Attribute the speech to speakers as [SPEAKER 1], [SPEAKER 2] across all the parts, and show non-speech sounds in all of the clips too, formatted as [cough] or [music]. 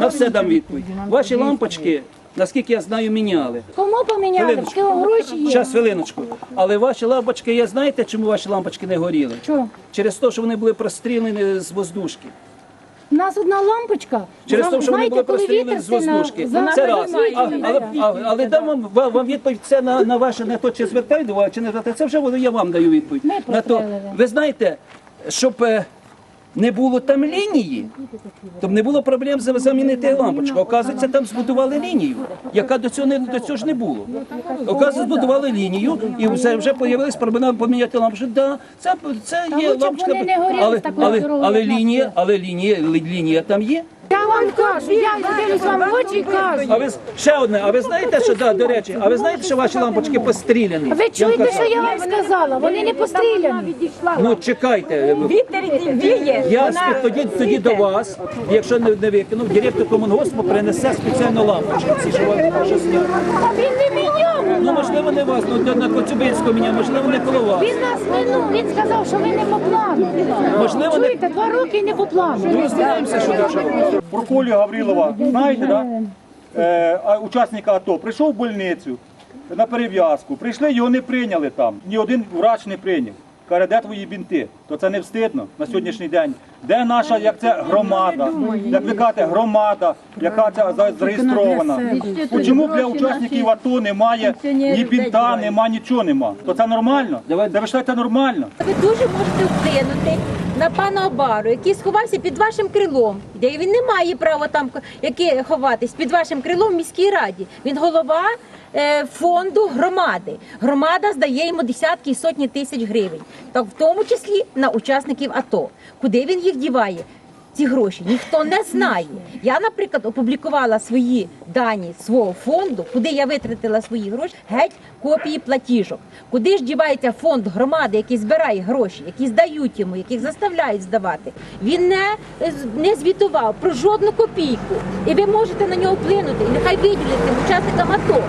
[SPEAKER 1] На все дам відповідь. Ваші лампочки, наскільки я знаю, міняли.
[SPEAKER 2] Кому поміняли?
[SPEAKER 1] Хвилиночку.
[SPEAKER 2] Кого гроші є?
[SPEAKER 1] Зараз, хвилиночку. Але ваші лампочки, я знаєте, чому ваші лампочки не горіли?
[SPEAKER 2] Чого?
[SPEAKER 1] Через те, що вони були прострілені з воздушки.
[SPEAKER 2] У нас одна лампочка.
[SPEAKER 1] Через те, що вони були прострілені з воздушки. Це раз. А, але, а, але дам вам, вам, вам відповідь це на, на ваше не то, чи звертайте увагу, чи не звертайте. Це вже воно я вам даю відповідь.
[SPEAKER 2] Ми
[SPEAKER 1] на то, ви знаєте, щоб е, не було там лінії, то б не було проблем за- замінити лампочку. Оказується, там збудували лінію, яка до цього не до цього ж не було. Оказується, збудували лінію, і вже вже появились проблеми поміняти лампочку. Да, це, це є лампочка, але але, але,
[SPEAKER 2] але
[SPEAKER 1] лінія, але лінія, лінія там є.
[SPEAKER 2] Я вам кажу, я дивлюсь вам в очі і кажу.
[SPEAKER 1] А ви ще одне, а ви знаєте, що да, до речі, а ви знаєте, що ваші лампочки постріляні?
[SPEAKER 2] Ви чуєте, що я вам сказала? Вони не постріляні.
[SPEAKER 1] Ну чекайте.
[SPEAKER 3] Вітер віє.
[SPEAKER 1] Я тоді, тоді до вас, якщо не, не викинув, директор комунгоспу принесе спеціальну лампочку. Ці, що вам що зняли.
[SPEAKER 2] А він не міняв.
[SPEAKER 1] Ну можливо не вас, ну на Коцюбинську мене, можливо не коло вас.
[SPEAKER 2] Він нас минув, він сказав, що ви не по плану.
[SPEAKER 1] Можливо, не
[SPEAKER 2] Чуєте, два роки і не по плану.
[SPEAKER 1] розбираємося, що до чого.
[SPEAKER 4] Про Колю Гаврилова, знаєте, да? Е, учасника АТО, прийшов в больницю на перев'язку, прийшли, його не прийняли там, ні один врач не прийняв. Каже, де твої бінти? То це не встидно на сьогоднішній день. Де наша, як це громада, як ви кажете, громада, яка це зареєстрована? Чому для учасників АТО немає ні бінта, нема, нічого нема? То це нормально? Це ви вважаєте нормально?
[SPEAKER 3] Ви дуже можете вплинути на пана Обару, який сховався під вашим крилом, де він не має права там яке ховатись під вашим крилом в міській раді. Він голова е, фонду громади. Громада здає йому десятки і сотні тисяч гривень, так в тому числі на учасників АТО. Куди він їх діває? Ці гроші ніхто не знає. Я, наприклад, опублікувала свої дані свого фонду, куди я витратила свої гроші, геть копії платіжок. Куди ж дівається фонд громади, який збирає гроші, які здають йому, яких заставляють здавати. Він не, не звітував про жодну копійку. І ви можете на нього вплинути. І нехай виділять тим учасникам АТО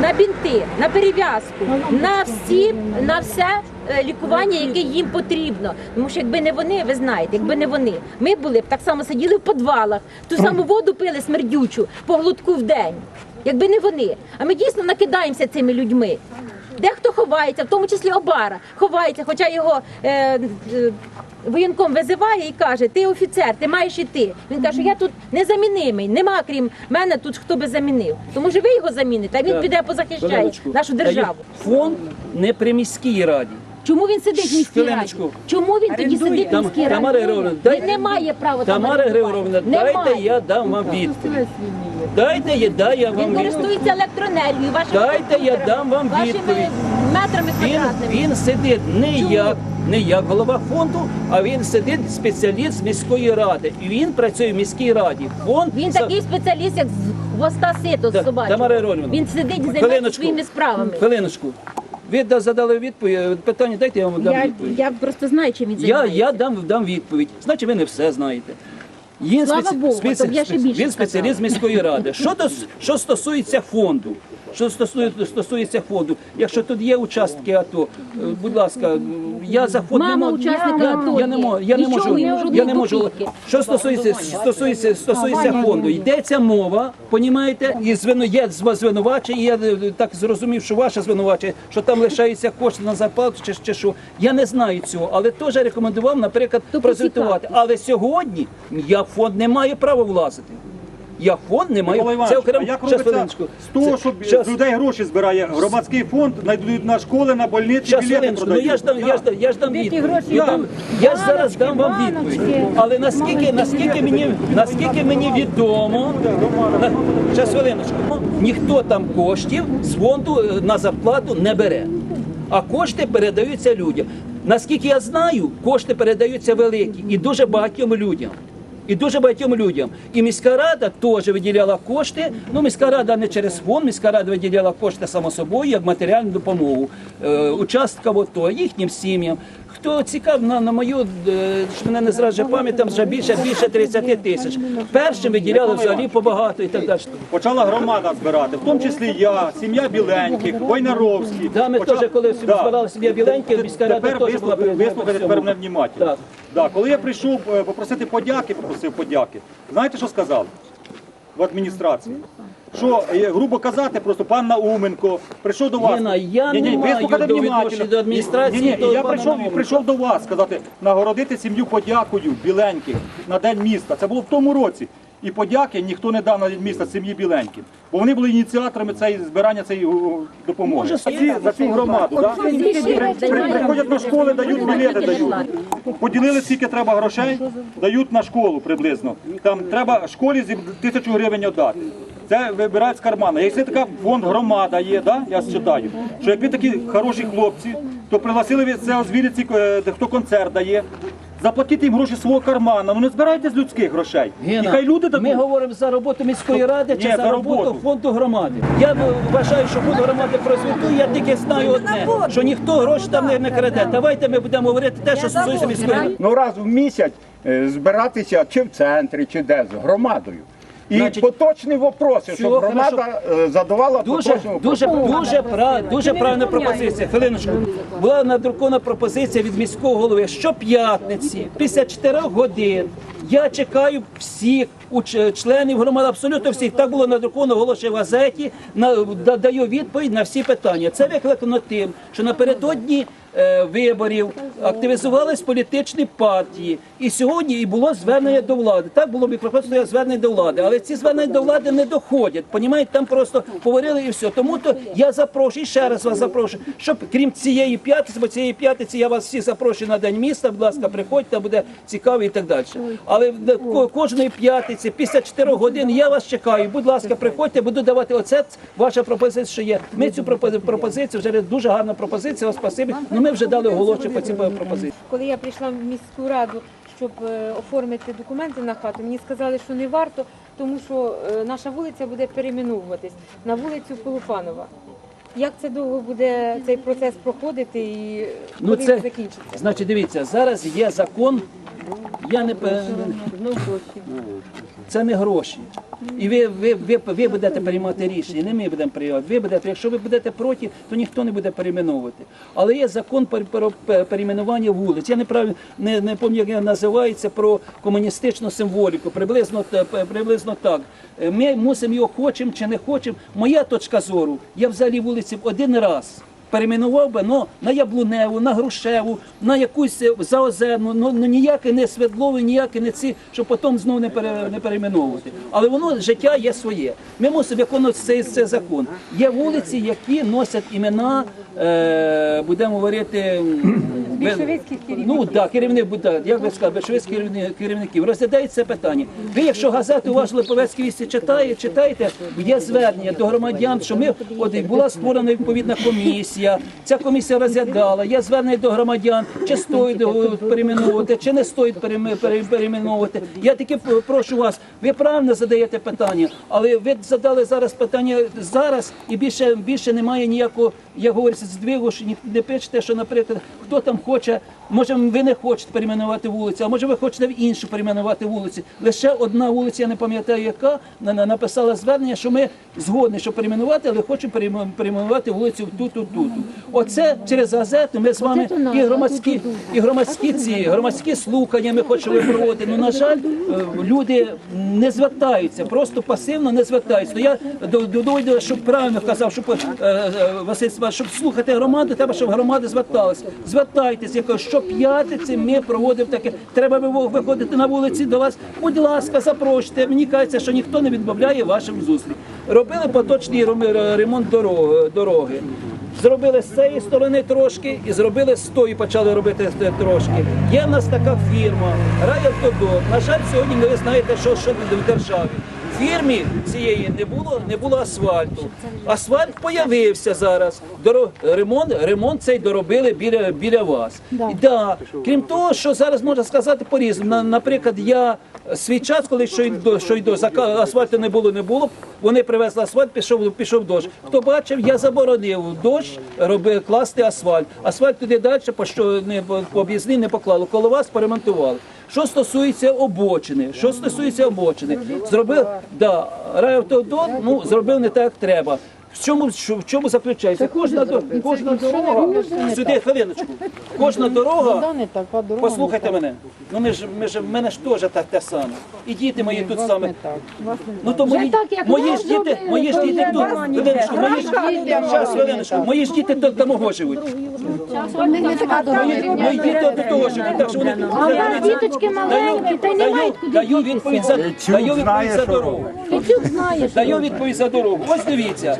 [SPEAKER 3] на бінти, на перев'язку, на всі, на все лікування, яке їм потрібно. Тому що якби не вони, ви знаєте, якби не вони, ми були б так само сиділи в підвалах, ту саму воду пили смердючу по глотку в день. Якби не вони. А ми дійсно накидаємося цими людьми. Дехто ховається, в тому числі Обара, ховається, хоча його е, е, воєнком визиває і каже: Ти офіцер, ти маєш іти. Він каже, я тут незамінимий, нема крім мене тут хто би замінив. Тому що ви його заміните, а він піде позахищає нашу державу.
[SPEAKER 1] Фонд не при міській раді.
[SPEAKER 3] Чому він сидить в міській раді?
[SPEAKER 1] Хвилиночку.
[SPEAKER 3] Чому він тоді сидить в
[SPEAKER 1] Там,
[SPEAKER 3] міській раді?
[SPEAKER 1] Тамара Григорівна,
[SPEAKER 3] Він
[SPEAKER 1] дайте-
[SPEAKER 3] не має права там
[SPEAKER 1] Тамара
[SPEAKER 3] орендувати.
[SPEAKER 1] Григорівна,
[SPEAKER 3] Немає.
[SPEAKER 1] дайте я дам вам відповідь. Дайте я, дай я вам
[SPEAKER 3] Він
[SPEAKER 1] відповідь.
[SPEAKER 3] користується електроенергією, вашими
[SPEAKER 1] Дайте я дам вам
[SPEAKER 3] вашими
[SPEAKER 1] відповідь.
[SPEAKER 3] метрами
[SPEAKER 1] Він,
[SPEAKER 3] квадратними.
[SPEAKER 1] він сидить не
[SPEAKER 3] Чому?
[SPEAKER 1] як, не як голова фонду, а він сидить спеціаліст міської ради. І він працює в міській раді. Фонд
[SPEAKER 3] Він
[SPEAKER 1] за-
[SPEAKER 3] такий спеціаліст, як з хвоста сито собачого.
[SPEAKER 1] Тамара Григорівна.
[SPEAKER 3] Він сидить і займається
[SPEAKER 1] Хвилиночку.
[SPEAKER 3] своїми справами.
[SPEAKER 1] Хвилиночку. Ви да- задали відповідь. Питання дайте я вам дам
[SPEAKER 3] Я,
[SPEAKER 1] відповідь.
[SPEAKER 3] я просто знаю, чим він
[SPEAKER 1] Я,
[SPEAKER 3] займається.
[SPEAKER 1] я дам, дам відповідь. Значить, ви не все знаєте. Є
[SPEAKER 3] Слава Богу, то б я ще більше
[SPEAKER 1] він спеціаліст міської ради. Що, до, що стосується фонду, що стосується, стосується фонду, якщо тут є участки АТО, е, будь ласка, я за
[SPEAKER 3] Мама
[SPEAKER 1] не можу. я, не можу, я не можу, я не можу. Що стосується, стосується, стосується фонду, йдеться мова, понімаєте, і звину, є звинувачення, і я е, так зрозумів, що ваше звинувачення, що там лишаються кошти на зарплату чи, чи що. Я не знаю цього, але теж рекомендував, наприклад, прозвітувати. Але сьогодні я в фонд не маю права влазити. Я фонд не маю.
[SPEAKER 4] Микола
[SPEAKER 1] Це окремо.
[SPEAKER 4] а як
[SPEAKER 1] Щас,
[SPEAKER 4] робиться
[SPEAKER 1] хвилиночку.
[SPEAKER 4] з того,
[SPEAKER 1] Це-
[SPEAKER 4] щоб
[SPEAKER 1] щас.
[SPEAKER 4] з людей гроші збирає громадський фонд, знайдуть на школи, на больниці,
[SPEAKER 1] Щас,
[SPEAKER 4] білети
[SPEAKER 1] хвилиночку, ну
[SPEAKER 4] продають?
[SPEAKER 1] я ж дам, я ж дам, я ж дам відповідь.
[SPEAKER 2] гроші?
[SPEAKER 1] Я, дам, я ж зараз дам вам відповідь. Але наскільки, наскільки мені, наскільки мені відомо, на, щас, хвилиночку, ніхто там коштів з фонду е, на зарплату не бере. А кошти передаються людям. Наскільки я знаю, кошти передаються великі і дуже багатьом людям. І дуже багатьом людям. І міська рада теж виділяла кошти. Ну, міська рада не через фонд, міська рада виділяла кошти само собою як матеріальну допомогу е, участкам АТО, їхнім сім'ям. Хто цікав на, на мою, е, що мене не зраджує пам'ять, там вже більше, більше 30 тисяч. Першим виділяли взагалі побагато і так далі.
[SPEAKER 4] Почала громада збирати, в тому числі я, сім'я Біленьких, Войнаровський.
[SPEAKER 1] Да, ми
[SPEAKER 4] Почала-
[SPEAKER 1] теж, коли
[SPEAKER 4] Да.
[SPEAKER 1] збирали сім'я Біленьких, міська рада теж була
[SPEAKER 4] вислухайте, тепер мене. Да, коли я прийшов е, попросити подяки, попросив подяки, знаєте, що сказали? в адміністрації. Що, е, грубо казати, просто пан Науменко прийшов до вас.
[SPEAKER 1] Гена, я
[SPEAKER 4] Ні-ні,
[SPEAKER 1] не маю до відношення до адміністрації,
[SPEAKER 4] Ні-ні,
[SPEAKER 1] до
[SPEAKER 4] я
[SPEAKER 1] пана
[SPEAKER 4] прийшов,
[SPEAKER 1] Науменка.
[SPEAKER 4] прийшов до вас сказати, нагородити сім'ю подякою біленьких на День міста. Це було в тому році. І подяки ніхто не дав на міста сім'ї біленьким. Бо вони були ініціаторами цієї збирання цієї допомоги. За ці- за цю громаду. да? При- Приходять на школи, дають білети, дають. Поділили скільки треба грошей, дають на школу приблизно. Там треба школі зі- тисячу гривень віддати. Це вибирають з кармана. Якщо така фонд громада є, да? я читаю, що як ви такі хороші хлопці, то пригласили це озвірити, хто концерт дає. Заплатити їм гроші свого кармана. Ну не збирайте з людських грошей. І хай люди дадуть.
[SPEAKER 1] ми говоримо за роботу міської ради чи
[SPEAKER 4] Ні,
[SPEAKER 1] за
[SPEAKER 4] за
[SPEAKER 1] роботу
[SPEAKER 4] роботу.
[SPEAKER 1] фонду громади. Я вважаю, що фонд громади прозвітує, я тільки знаю одне, що ніхто гроші там не, не краде. Давайте ми будемо говорити те, що стосується міської ради.
[SPEAKER 5] ну раз в місяць е, збиратися чи в центрі, чи де з громадою. І
[SPEAKER 1] Значить,
[SPEAKER 5] поточні вопроси, щоб
[SPEAKER 1] всього
[SPEAKER 5] громада е, задавала
[SPEAKER 1] Дуже,
[SPEAKER 5] поточні
[SPEAKER 1] дуже,
[SPEAKER 5] вопроси.
[SPEAKER 1] дуже, прав, дуже правильна пропозиція. Хвилиночку. Була надрукована пропозиція від міського голови. Щоп'ятниці, після 4 годин, я чекаю всіх уч- членів громади, абсолютно всіх. Так було надруковано в оголошеній газеті. На, да- даю відповідь на всі питання. Це викликано тим, що напередодні виборів активізувались політичні партії. І сьогодні і було звернення до влади. Так було мікрофон стояв звернення до влади, але ці звернення до влади не доходять. Понімаєте, там просто говорили і все. Тому то я запрошую ще раз вас запрошую, щоб крім цієї п'ятниці, бо цієї п'ятниці я вас всіх запрошую на день міста. Будь ласка, приходьте, буде цікаво і так далі. Але кожної п'ятниці, після 4 годин, я вас чекаю. Будь ласка, приходьте, буду давати оце ваша пропозиція, що є. Ми цю пропози- пропозицію вже дуже гарна пропозиція. Спасибі. Ну ми вже дали оголошення по цій пропозиції.
[SPEAKER 3] Коли я прийшла в міську раду, щоб е, оформити документи на хату, мені сказали, що не варто, тому що е, наша вулиця буде перейменовуватись на вулицю Полуфанова. Як це довго буде цей процес проходити і
[SPEAKER 1] Ну
[SPEAKER 3] коли
[SPEAKER 1] це
[SPEAKER 3] закінчиться?
[SPEAKER 1] значить, дивіться, зараз є закон. Я не
[SPEAKER 3] Ну, гроші.
[SPEAKER 1] Це не гроші. І ви, ви, ви, ви будете приймати рішення, не ми будемо приймати. Ви будете, якщо ви будете проти, то ніхто не буде перейменовувати. Але є закон про, перейменування вулиць. Я не прав, не, не пам'ятаю, як називається про комуністичну символіку. Приблизно та- приблизно так. Е, Ми мусимо його хочемо чи не хочемо. Моя точка зору, я взагалі вулиці один раз. Перейменував би ну, на Яблуневу, на Грушеву, на якусь е, заозерну, ну, ну ніяке не Свердлове, ніяке не ці, щоб потім знову не, пере, не перейменовувати. Але воно життя є своє. Ми мусимо виконувати цей, цей закон. Є вулиці, які носять імена, е, будемо говорити, [clears throat]
[SPEAKER 3] Більшовицьких керівників.
[SPEAKER 1] Ну так, керівник буде, як ви сказали, більшовицьких керівників. Розглядають це питання. Ви, якщо газету ваш Липовецький вісті читає, читаєте, є звернення до громадян, що ми от була створена відповідна комісія. Ця комісія розглядала. Є звернення до громадян, чи стоїть перейменувати, чи не стоїть перейменувати. Я п- прошу вас, ви правильно задаєте питання, але ви задали зараз питання зараз і більше більше немає ніякого, як говориться, здвигу, що не пишете, що, наприклад, хто там хоче, може ви не хочете перейменувати вулицю, а може ви хочете в іншу перейменувати вулиці. Лише одна вулиця, я не пам'ятаю, яка на- на- написала звернення, що ми згодні, що перейменувати, але хочемо перейменувати вулицю тут, тут, тут. Оце через газету ми з вами і громадські, і громадські ці громадські слухання ми хочемо проводити. Ну на жаль, е, люди не звертаються, просто пасивно не звертаються. Я до- до- щоб правильно казав, щоб е, е, Степанович, щоб слухати громаду, треба, щоб громади зверталися. Звертайтеся, я кажу, щоп'ятниці ми проводимо таке. Треба ви- виходити на вулиці до вас. Будь ласка, запрошуйте. Мені кажеться, що ніхто не відмовляє вашим зустріч. Робили поточний ремонт дороги. Зробили з цієї сторони трошки і зробили з тої, почали робити трошки. Є в нас така фірма «Райавтодор». На жаль, сьогодні ви знаєте, що, що в державі. Фірмі цієї не було, не було асфальту. Асфальт появився зараз. Доро- ремонт, ремонт цей доробили біля, біля вас.
[SPEAKER 2] Да.
[SPEAKER 1] І Да. Крім того, що зараз можна сказати по-різному. Наприклад, я свій час, коли що йду, що йду, асфальту не було, не було. Вони привезли асфальт, пішов, пішов дощ. Хто бачив, я заборонив дощ робив класти асфальт. Асфальт туди далі по що не по по об'їзні не поклали. Коло вас поремонтували. Що стосується обочини, що стосується обочини, зробив да, райавтодор, ну зробив не так, як треба. В чому, що- в чому заключається? Кожна, до- кожна дорога, сюди, хвилиночку, кожна дорога, послухайте мене, ну ми ж, ми ж, в мене ж теж так те саме. І діти мої тут саме. Ну то мої,
[SPEAKER 2] так, як
[SPEAKER 1] мої ж діти,
[SPEAKER 2] зробили,
[SPEAKER 1] мої ж
[SPEAKER 2] то
[SPEAKER 1] діти
[SPEAKER 2] вже
[SPEAKER 1] тут, хвилиночку, мої ж, щас, хвилиночку, мої ж діти тут домого живуть. Мої, мої діти до того живуть, так що вони тут.
[SPEAKER 2] А діточки маленькі, та й не
[SPEAKER 1] Даю,
[SPEAKER 2] мають куди
[SPEAKER 1] даю відповідь за, даю відповідь за дорогу.
[SPEAKER 2] Знаєш.
[SPEAKER 1] Даю відповідь за дорогу. Ось дивіться,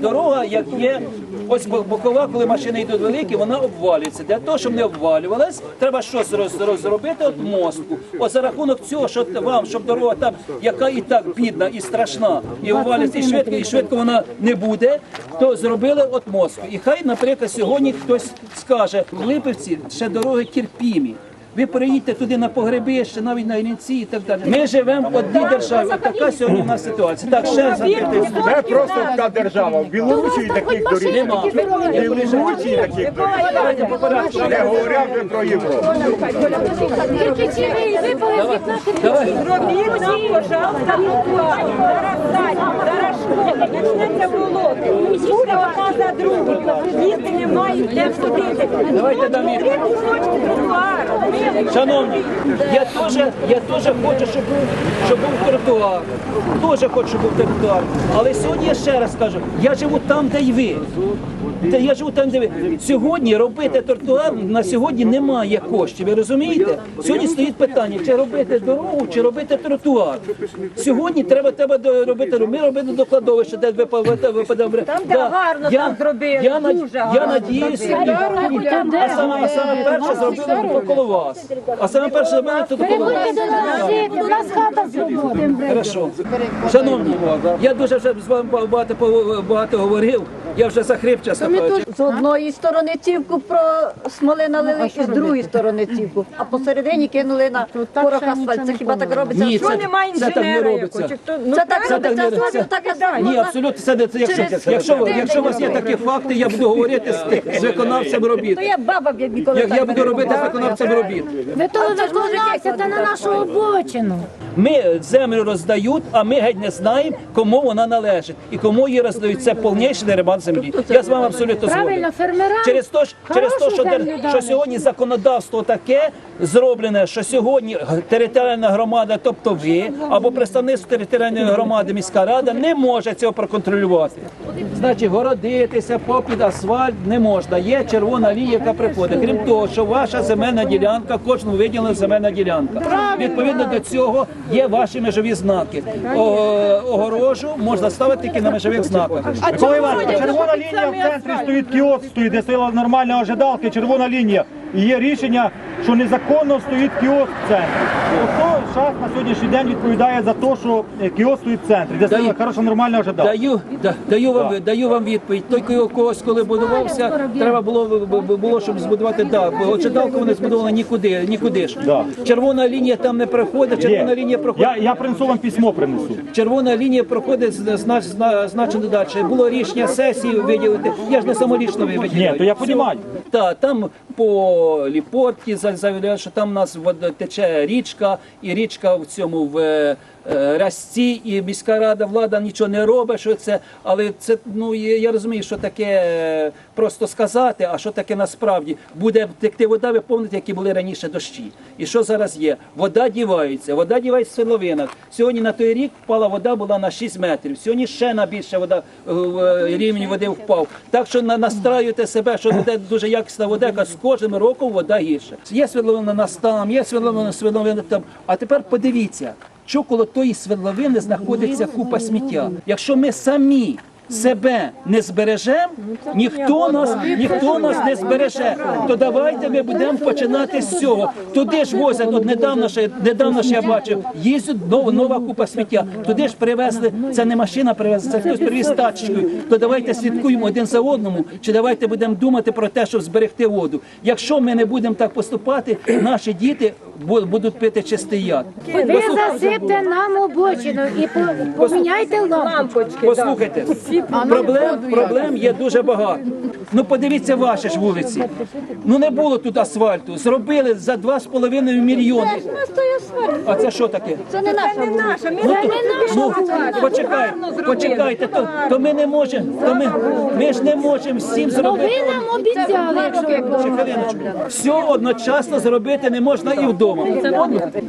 [SPEAKER 1] дорога, як є, ось бо- бокова, коли машини йдуть великі, вона обвалюється. Для того, щоб не обвалювалась, треба щось роз- розробити от мостку. Ось за рахунок цього, що вам, щоб дорога там, яка і так бідна і страшна, і обвалюється, і швидко, і швидко вона не буде, то зробили от мостку. І хай, наприклад, сьогодні хтось скаже, в Липівці ще дороги терпімі. Ви переїдьте туди на погребище, навіть на Іллінці і так далі. Ми живемо в одній державі. От така сьогодні в нас ситуація. Так, ще раз.
[SPEAKER 5] Це просто така держава. В Білорусі таких доріг.
[SPEAKER 1] Нема.
[SPEAKER 5] В Білорусі таких доріг. Не говоря вже про Європу.
[SPEAKER 2] Тільки ці ви- випали з вікна
[SPEAKER 1] Давай.
[SPEAKER 3] Зробіть нам, пожалуйста. Зараз стань, почнеться молоти. Буде одна за другою. Їсти немає, де ходити.
[SPEAKER 1] Давайте дам.
[SPEAKER 3] Три кусочки тротуару.
[SPEAKER 1] Шановні, я теж, я теж хочу, щоб був, щоб був тротуар. Теж хочу, щоб був тротуар. Але сьогодні я ще раз кажу, я живу там, де й ви. Та я живу там, де ви. Сьогодні робити тротуар на сьогодні немає коштів. Ви розумієте? Сьогодні стоїть питання, чи робити дорогу, чи робити тротуар. Сьогодні треба, треба робити. Ми робили до кладовища, де випадав. Там,
[SPEAKER 3] де гарно там зробили,
[SPEAKER 1] Я,
[SPEAKER 3] дуже
[SPEAKER 1] я
[SPEAKER 3] гарно
[SPEAKER 1] надіюся, а саме, перше зробили коло вас. А саме перше зробили тут вас.
[SPEAKER 2] Переходьте до нас жити, у нас хата свободна.
[SPEAKER 1] Хорошо. Шановні, я дуже вже з вами багато, багато говорив, я вже захрип, кажучи.
[SPEAKER 6] З одної сторони цівку про смоли налили, і з другої сторони цівку. А посередині кинули на порох асфальт. Це хіба так робиться?
[SPEAKER 1] Ні, це,
[SPEAKER 6] немає
[SPEAKER 1] це так не
[SPEAKER 6] інженера
[SPEAKER 1] робиться.
[SPEAKER 6] Це так робиться, асфальт,
[SPEAKER 1] це-
[SPEAKER 6] так асфальт.
[SPEAKER 1] Ні, абсолютно, це, не- це якщо, якщо, якщо у вас є такі факти, я буду говорити з, з виконавцем робіт.
[SPEAKER 6] То я баба я ніколи
[SPEAKER 1] я
[SPEAKER 6] не
[SPEAKER 1] буду робити з виконавцем робіт.
[SPEAKER 2] Ви то виконавця та на нашу обочину.
[SPEAKER 1] Ми землю роздають, а ми геть не знаємо, кому вона належить і кому її роздають. Це повніший дерибан землі. Я з вами абсолютно згоден. Через те, через те, що, що сьогодні законодавство таке зроблене, що сьогодні територіальна громада, тобто ви або представництво територіальної громади, міська рада, не може цього проконтролювати. Значить, городитися попід асфальт не можна. Є червона лінія, яка приходить. Крім того, що ваша земельна ділянка, кожному виділена земельна ділянка. Відповідно до цього є ваші межові знаки. О- огорожу можна ставити тільки на межових знаках.
[SPEAKER 4] Микола Іванович, червона лінія в центрі стоїть кіоск, стоїть, де стояла нормальна ожидалка, червона лінія. І є рішення, що незаконно стоїть кіоск в центрі. Хто зараз на сьогоднішній день відповідає за те, що е, кіоск стоїть в центрі, де стояла хороша нормальна ожидалка?
[SPEAKER 1] Даю, да, даю вам даю вам відповідь. Той кого- когось, коли будувався, треба було було, щоб збудувати да, бо очадалку вони збудували нікуди, нікуди ж.
[SPEAKER 4] Да.
[SPEAKER 1] Червона лінія там не проходить. Червона
[SPEAKER 4] Є.
[SPEAKER 1] лінія проходить.
[SPEAKER 4] Я, я принесу вам письмо принесу.
[SPEAKER 1] Червона лінія проходить зна- зна- зна- значно далі. Було рішення сесії виділити. Я ж не самолічно виділяю.
[SPEAKER 4] Ні, то я понімаю.
[SPEAKER 1] Так, там по Ліпотці за- заявляють, що там у нас тече річка, і річка в цьому в е, е, і міська рада, влада нічого не робить, що це, але це ну я розумію, що таке е, просто сказати, а що таке насправді буде текти вода, ви пам'ятаєте, які були раніше дощі. І що зараз є? Вода дівається, вода дівається в силовинах. Сьогодні на той рік впала вода була на 6 метрів. Сьогодні ще на більше вода е, рівень води впав. Так що на- настраюйте себе, що буде дуже якісна вода, яка з кожним роком вода гірше. Є свердловина нас там, є свердловина, свердловина там. А тепер подивіться, що коло тої свердловини знаходиться купа сміття. Якщо ми самі себе не збережемо, ніхто нас, ніхто нас не збереже. То давайте ми будемо починати з цього. Туди ж возять, от недавно ще недавно ще я бачив, їздять нова, нова купа сміття. Туди ж привезли, це не машина привезла, це хтось привіз тачкою. То давайте слідкуємо один за одному, чи давайте будемо думати про те, щоб зберегти воду. Якщо ми не будемо так поступати, наші діти бу- будуть пити чистий яд.
[SPEAKER 2] Ви засипте нам обочину і по- поміняйте лампочки.
[SPEAKER 1] Послухайте, проблем, проблем є дуже багато. Ну подивіться ваші ж вулиці. Ну не було тут асфальту. Зробили за 2,5 мільйони. А це що таке?
[SPEAKER 6] Це не наша.
[SPEAKER 2] Це не наша
[SPEAKER 1] Ну,
[SPEAKER 2] вулиця.
[SPEAKER 1] почекайте, почекайте, то, то ми не можемо, то ми, ми ж не можемо всім
[SPEAKER 2] Ну,
[SPEAKER 1] зробити.
[SPEAKER 2] ви нам обіцяли.
[SPEAKER 1] Все одночасно зробити не можна і вдома.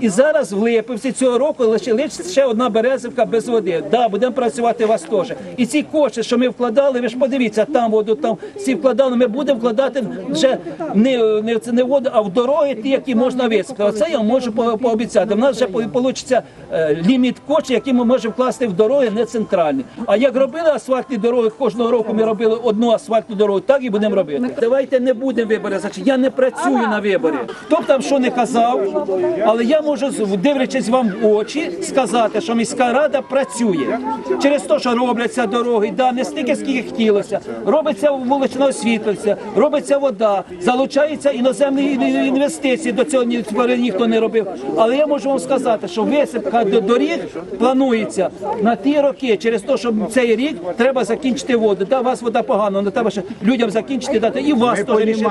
[SPEAKER 1] І зараз в Липовці цього року лише лише ще одна березівка без води. Да, будемо працювати у вас теж. І ці кошти, що ми вкладали, ви ж подивіться, там воду, там всі вкладали. Ми будемо вкладати вже не, не, це не воду, а в дороги, ті, які можна висипати. Оце я можу по- пообіцяти. У нас вже вийде ліміт коштів, які ми можемо вкласти в дороги, не центральні. А як робили асфальтні дороги, кожного року ми робили одну асфальтну дорогу, так і будемо робити. Давайте не будемо вибори. Значить, я не працюю на вибори. Хто б там що не казав, але я можу, дивлячись вам в очі, сказати, що міська рада працює. Через те, що робляться дороги, да, не стільки, скільки хотілося. Робиться вуличне освітлення, робиться вода, залучаються іноземні інвестиції. До цього ні- ніхто не робив. Але я можу вам сказати, що висипка до доріг планується на ті роки, через те, що цей рік треба закінчити воду. Да, у вас вода погано, але треба ще людям закінчити дати і вас теж рішити.